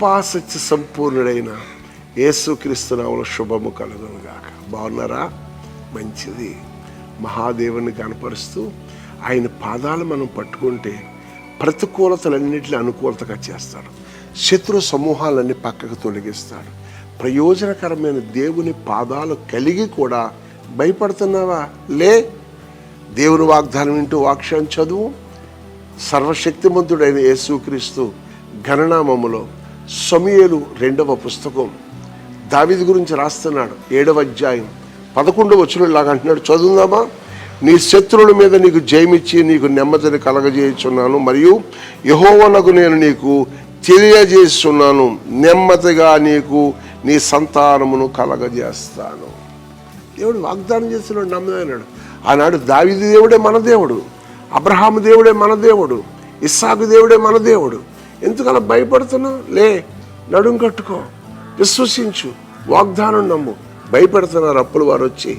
కృపాసత్య సంపూర్ణుడైన యేసుక్రీస్తునాముల శుభము కలుగును గాక. బాగున్నారా? మంచిది. మహాదేవుని కనపరుస్తూ ఆయన పాదాలు మనం పట్టుకుంటే ప్రతికూలతలన్నింటినీ అనుకూలతగా చేస్తాడు. శత్రు సమూహాలన్నీ పక్కకు తొలగిస్తాడు. ప్రయోజనకరమైన దేవుని పాదాలు కలిగి కూడా భయపడుతున్నావా? లే దేవుని వాగ్దానం వింటూ వాక్యం చదువు. సర్వశక్తిమంతుడైన యేసుక్రీస్తు ఘననామములో సమయలు రెండవ పుస్తకం. దావిది గురించి రాస్తున్నాడు ఏడవ అధ్యాయం. పదకొండవ వచ్చినలాగా అంటున్నాడు చదువుదామా? నీ శత్రువుల మీద నీకు జయమిచ్చి నీకు నెమ్మదిని కలగజేయుచున్నాను మరియు యహోవనకు నేను నీకు తెలియజేస్తున్నాను నెమ్మదిగా నీకు నీ సంతానమును కలగజేస్తాను. దేవుడు వాగ్దానం చేస్తున్నాడు నమ్మదైనాడు ఆనాడు దావిది దేవుడే మన దేవుడు అబ్రహాము దేవుడే మన దేవుడు ఇస్సాకు దేవుడే మన దేవుడు. ఎందుకలా భయపడుతున్నావు? లే నడుం కట్టుకో. విశ్వసించు. వాగ్దానం నమ్ము. భయపెడుతున్నారు అప్పులు వారు వచ్చి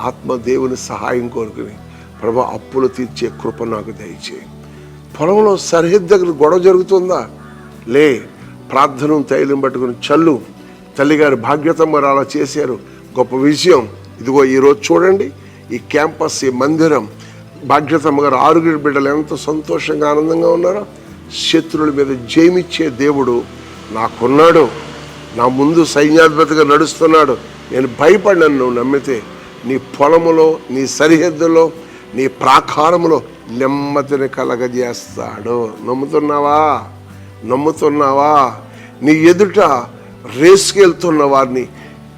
ఆత్మదేవుని సహాయం కోరుకుని ప్రభా అప్పులు తీర్చే కృప నాకు దయచేయి. పొలంలో సరిహద్దు దగ్గర గొడవ జరుగుతుందా? లే ప్రార్థన తైలం పట్టుకుని చల్లు. తల్లిగారు భాగ్యతమ్మ అలా చేశారు. గొప్ప విజయం. ఇదిగో ఈరోజు చూడండి ఈ క్యాంపస్ ఈ మందిరం. భాగ్యతమ్మ గారు ఆరుగురు బిడ్డలు ఎంత సంతోషంగా ఆనందంగా ఉన్నారో. శత్రువుల మీద జయమిచ్చే దేవుడు నాకున్నాడు. నా ముందు సైన్యాధిపతిగా నడుస్తున్నాడు. నేను భయపడినాను నువ్వు నమ్మితే. నీ పొలములో నీ సరిహద్దులో నీ ప్రాకారములో నెమ్మదిని కలగజేస్తాడు. నమ్ముతున్నావా? నమ్ముతున్నావా? నీ ఎదుట రేసుకెళ్తున్న వారిని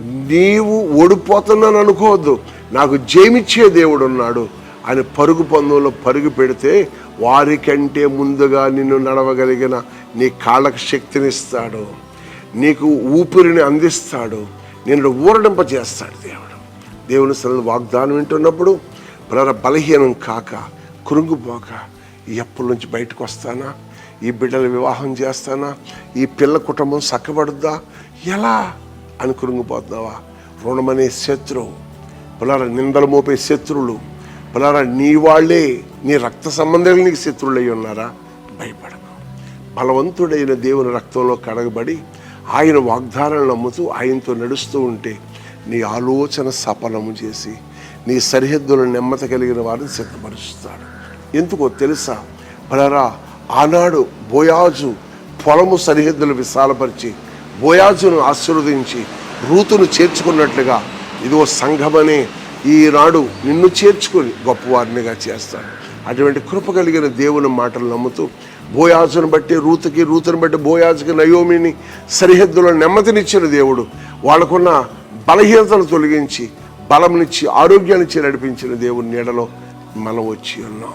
నీవు ఓడిపోతున్నాను అనుకోవద్దు. నాకు జయమిచ్చే దేవుడు ఉన్నాడు. అని పరుగు పందులో పరుగు పెడితే వారికంటే ముందుగా నిన్ను నడవగలిగిన నీ కాళ్ళకు శక్తినిస్తాడు నీకు ఊపిరిని అందిస్తాడు. నిన్ను ఊరడింప చేస్తాడు దేవుడు. దేవుని సన్నిధిలో వాగ్దానం వింటున్నప్పుడు ప్రర బలహీనం కాక కృంగిపోక ఈ అప్పుల నుంచి బయటకు వస్తానా? ఈ బిడ్డల వివాహం చేస్తానా? ఈ పిల్ల కుటుంబం చక్కబడుద్దా ఎలా అని కృంగిపోతున్నావా రుణమనే శత్రువు. పిల్లల నిందలు మోపే శత్రువులు. బలారా నీ వాళ్ళే నీ రక్త సంబంధాలు నీకు శత్రువులై ఉన్నారా? భయపడకు. బలవంతుడైన దేవుని రక్తంలో కడగబడి ఆయన వాగ్దానాలు నమ్ముతూ ఆయనతో నడుస్తూ ఉంటే నీ ఆలోచన సఫలము చేసి నీ సరిహద్దులను నెమ్మత కలిగిన వారిని సిద్ధపరుస్తాడు. ఎందుకో తెలుసా? బలరా ఆనాడు బోయాజు పొలము సరిహద్దులు విశాలపరిచి బోయాజును ఆశీర్వదించి రూతును చేర్చుకున్నట్లుగా ఇదిగో సంఘమనే ఈనాడు నిన్ను చేర్చుకొని గొప్పవారినిగా చేస్తాడు. అటువంటి కృప కలిగిన దేవుని మాటలు నమ్ముతూ బోయాజును బట్టి రూతుకి రూతుని బట్టి బోయాజుకి నయోమిని సరిహద్దులో నెమ్మదినిచ్చిన దేవుడు వాళ్ళకున్న బలహీనతను తొలగించి బలంనిచ్చి ఆరోగ్యాన్నిచ్చి నడిపించిన దేవుని నీడలో మనం వచ్చి ఉన్నాం.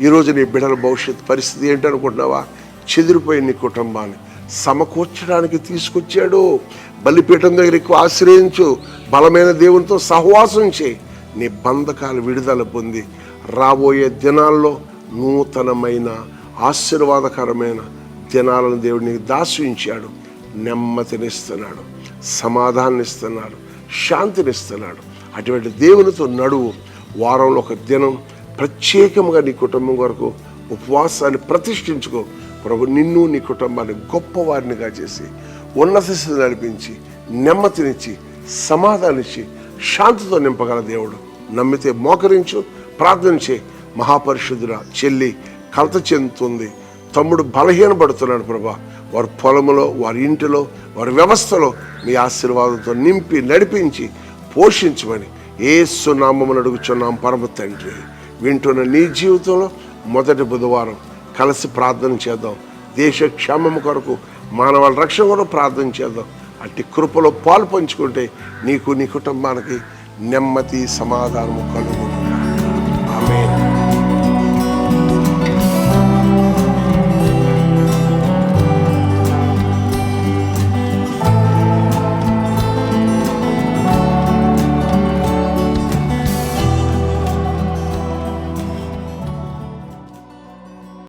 ఈరోజు నీ బిడ్డల భవిష్యత్ పరిస్థితి ఏంటనుకుంటున్నావా? చెదిరిపోయిన నీ కుటుంబాన్ని సమకూర్చడానికి తీసుకొచ్చాడు. బలిపీఠం దగ్గర ఎక్కువ ఆశ్రయించు. బలమైన దేవునితో సహవాసం చేయి. నీ బంధకాలు విడుదల పొంది. రాబోయే దినాల్లో నూతనమైన ఆశీర్వాదకరమైన దినాలను దేవుడు నీకు దాసించాడు. నెమ్మతినిస్తున్నాడు సమాధానాన్నిస్తున్నాడు శాంతినిస్తున్నాడు. అటువంటి దేవునితో నడువు. వారంలో ఒక దినం ప్రత్యేకంగా నీ కుటుంబం కొరకు ఉపవాసాన్ని ప్రతిష్ఠించుకో. ప్రభు నిన్ను నీ కుటుంబాన్ని గొప్పవారినిగా చేసి ఉన్నత స్థితి నడిపించి నెమ్మతినిచ్చి సమాధానిచ్చి శాంతితో నింపగల దేవుడు. నమ్మితే మోకరించు ప్రార్థన చేయి మహాపరిశుద్ధుల చెల్లి కలత చెందుతుంది. తమ్ముడు బలహీనపడుతున్నాడు ప్రభా. వారి పొలంలో వారి ఇంటిలో వారి వ్యవస్థలో మీ ఆశీర్వాదంతో నింపి నడిపించి పోషించమని ఏ నామమును అడుగుచున్నాం పరమ తండ్రి. వింటున్న నీ జీవితంలో మొదటి బుధవారం కలిసి ప్రార్థన చేద్దాం. దేశ క్షేమం కొరకు మానవాళి రక్షణ కూడా ప్రార్థన చేద్దాం. అట్టి కృపలో పాలు పంచుకుంటే నీకు నీ కుటుంబానికి నెమ్మది సమాధానము కలుగుతుంది